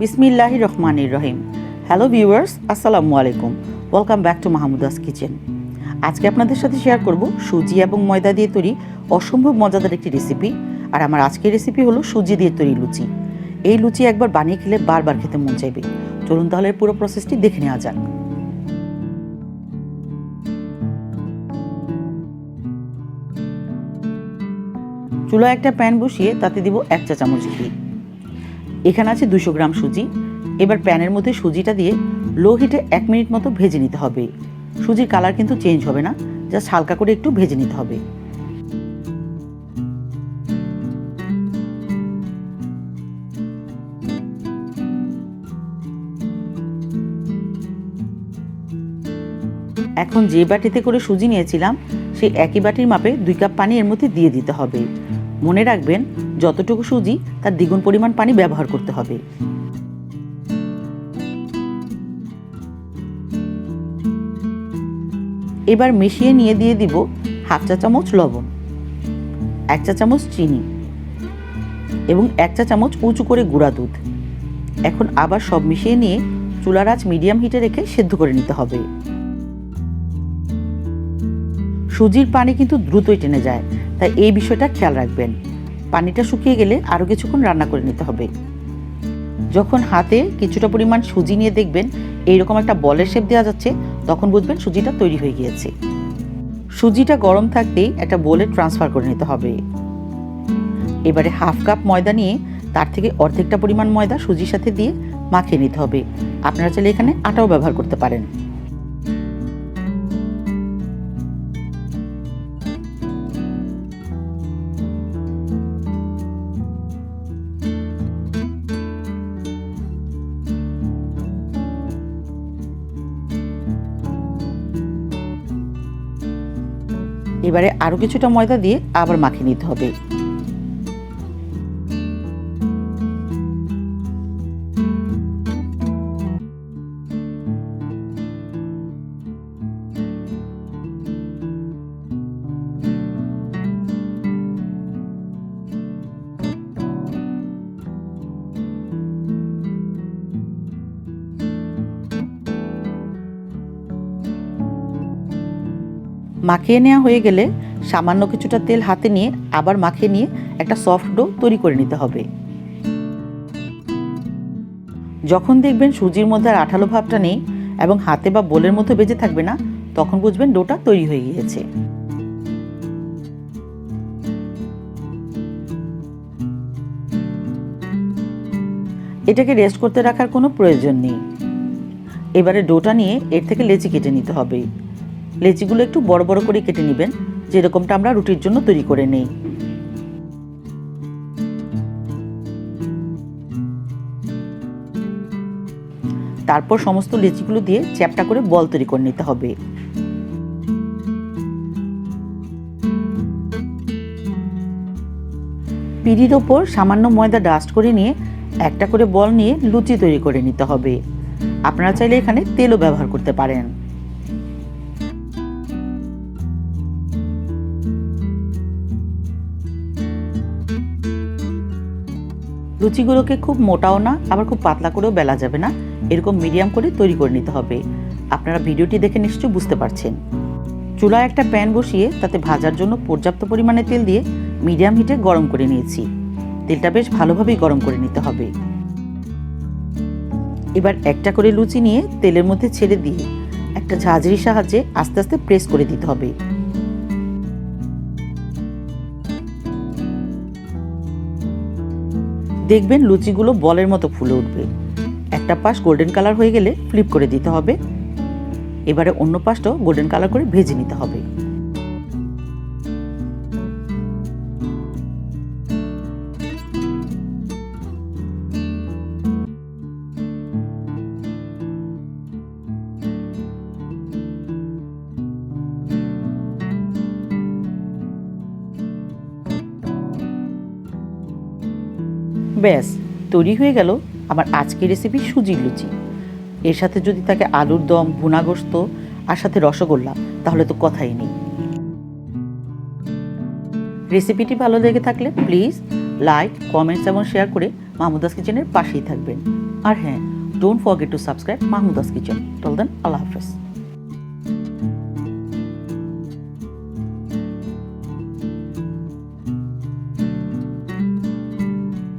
বিসমিল্লাহি রহমানির রহিম। Hello viewers আসসালামু আলাইকুম। Welcome back to Mahmuda's kitchen আজকে আপনাদের সাথে শেয়ার করব সুজি এবং ময়দা দিয়ে তৈরি অসম্ভব মজাদার একটি রেসিপি আর আমার আজকের রেসিপি হলো সুজি দিয়ে তৈরি লুচি। এই লুচি একবার বানিয়ে খেলে বারবার খেতে মন চাইবে। চলুন তাহলে পুরো প্রসেসটি দেখে নেওয়া যাক। চুলা একটা প্যান বসিয়ে তাতে দিব এক চা চামচ ঘি। এখানে আছে দুশো গ্রাম সুজি। এবার প্যানের মধ্যে সুজিটা দিয়ে লো হিটে এক মিনিট মতো ভেজে নিতে হবে। সুজির কালার কিন্তু চেঞ্জ হবে না, জাস্ট হালকা করে একটু ভেজে নিতে হবে। এখন যে বাটিতে করে সুজি নিয়েছিলাম, সেই একই বাটির মাপে দুই কাপ পানি এর মধ্যে দিয়ে দিতে হবে। মনে রাখবেন যতটুকু সুজি, তার দ্বিগুণ পরিমাণ পানি ব্যবহার করতে হবে। এবার মিশিয়ে নিয়ে দিয়ে দিব হাফ চা চামচ লবণ, এক চা চামচ চিনি এবং এক চা চামচ উঁচু করে গুঁড়া দুধ। এখন আবার সব মিশিয়ে নিয়ে চুলার আঁচ মিডিয়াম হিটে রেখে সেদ্ধ করে নিতে হবে। সুজির পানি কিন্তু দ্রুতই টেনে যায়, তাই এই বিষয়টা খেয়াল রাখবেন। পানিটা শুকিয়ে গেলে আরও কিছুক্ষণ রান্না করে নিতে হবে। যখন হাতে কিছুটা পরিমাণ সুজি নিয়ে দেখবেন এইরকম একটা বলের শেপ দেওয়া যাচ্ছে, তখন বুঝবেন সুজিটা তৈরি হয়ে গিয়েছে। সুজিটা গরম থাকতেই একটা বোলে ট্রান্সফার করে নিতে হবে। এবারে হাফ কাপ ময়দা নিয়ে তার থেকে অর্ধেকটা পরিমাণ ময়দা সুজির সাথে দিয়ে মাখিয়ে নিতে হবে। আপনারা চাইলে এখানে আটাও ব্যবহার করতে পারেন। এবারে আরও কিছুটা ময়দা দিয়ে আবার মাখিয়ে নিতে হবে। মাখিয়ে নেওয়া হয়ে গেলে সামান্য কিছুটা তেল হাতে নিয়ে আবার মাখিয়ে নিয়ে একটা সফট ডো তৈরি করে নিতে হবে। যখন দেখবেন সুজির মধ্যে আর আঠালো ভাবটা নেই এবং হাতে বা বোলের মধ্যে বেজে থাকবে না, তখন বুঝবেন ডোটা তৈরি হয়ে গিয়েছে। এটাকে রেস্ট করতে রাখার কোনো প্রয়োজন নেই। এবারে ডোটা নিয়ে এর থেকে লেচি কেটে নিতে হবে। লেচিগুলো একটু বড় বড় করে কেটে নেবেন, যেরকমটা আমরা রুটির জন্য তৈরি করে নেই। তারপর সমস্ত লেচিগুলো দিয়ে চ্যাপটা করে বল তৈরি করে নিতে হবে। পিড়ির ওপর সামান্য ময়দা ডাস্ট করে নিয়ে একটা করে বল নিয়ে লুচি তৈরি করে নিতে হবে। আপনারা চাইলে এখানে তেলও ব্যবহার করতে পারেন। লুচিগুলোকে খুব মোটাও না, আবার খুব পাতলা করেও বেলা যাবে না। এরকম মিডিয়াম করে তৈরি করে নিতে হবে। আপনারা ভিডিওটি দেখে নিশ্চয়ই বুঝতে পারছেন। চুলায় একটা প্যান বসিয়ে তাতে ভাজার জন্য পর্যাপ্ত পরিমাণে তেল দিয়ে মিডিয়াম হিটে গরম করে নিয়েছি। তেলটা বেশ ভালোভাবেই গরম করে নিতে হবে। এবার একটা করে লুচি নিয়ে তেলের মধ্যে ছেড়ে দিয়ে একটা ঝাঁঝরির সাহায্যে আস্তে আস্তে প্রেস করে দিতে হবে। দেখবেন লুচিগুলো বলের মতো ফুলে উঠবে। একটা পাশ গোল্ডেন কালার হয়ে গেলে ফ্লিপ করে দিতে হবে। এবারে অন্য পাশটাও গোল্ডেন কালার করে ভেজে নিতে হবে। ব্যাস, তৈরি হয়ে গেল আমার আজকের রেসিপি সুজির লুচি। এর সাথে যদি থাকে আলুর দম ভুনাগোস্ত আর সাথে রসগোল্লা, তাহলে তো কথাই নেই। রেসিপিটি ভালো লেগে থাকলে প্লিজ লাইক কমেন্টস এবং শেয়ার করে মাহমুদাস কিচেনের পাশেই থাকবেন। আর হ্যাঁ don't forget to subscribe Mahmuda's kitchen. Till then আল্লাহ হাফেজ।